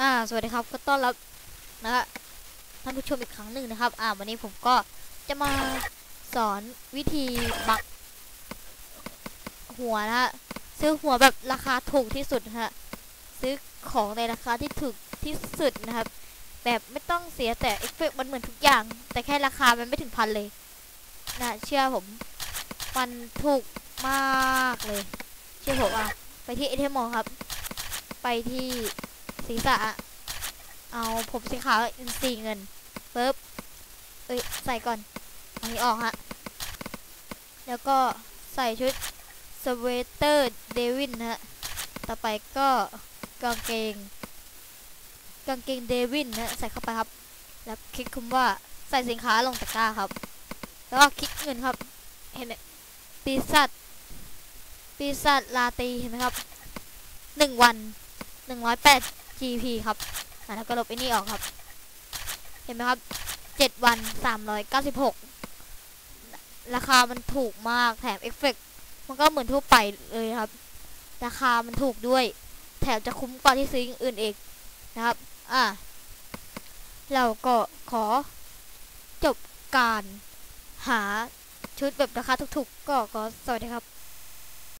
อ่าสวัสดีครับก็ต้อนรับนะฮะท่านผู้ชมอีกครั้งหนึ่งนะครับ อ่าวันนี้ผมก็จะมาสอนวิธีบักหัวนะฮะซื้อหัวแบบราคาถูกที่สุดนะฮะซื้อของในราคาที่ถูกที่สุดนะครับ แบบไม่ต้องเสียแต่เอฟเฟกต์มันเหมือนทุกอย่าง แต่แค่ราคามันไม่ถึงพันเลยนะเชื่อผมมันถูกมากเลย เชื่อผมอะไปที่เอเทมอครับ ไปที่ ศีรษะเอาผมสีขาวอินซีเงินปึ๊บเอ้ยใส่ก่อนอันนี้ออกฮะ แล้วก็ใส่ชุดสเวตเตอร์เดวินนะฮะ ต่อไปก็กางเกง กางเกงเดวินนะใส่เข้าไปครับ แล้วคลิกคำว่าใส่สินค้าลงตะกร้าครับ แล้วก็คลิกเงินครับ เห็นไหมปีศาจปีศาจลาตีเห็นไหมครับหนึ่งวันหนึ่งร้อยแปด GP ครับอะแล้วก็ลบไอ้นี่ออกครับ เห็นไหมครับเจ็ดวันสามร้อยเก้าสิบหกราคามันถูกมากแถมเอฟเฟกต์มันก็เหมือนทั่วไปเลยครับ ราคามันถูกด้วย แถมจะคุ้มกว่าที่ซื้ออย่างอื่นเองนะครับ อะเราก็ขอจบการหาชุดแบบราคาถูกๆ ก็ขอสวัสดีครับ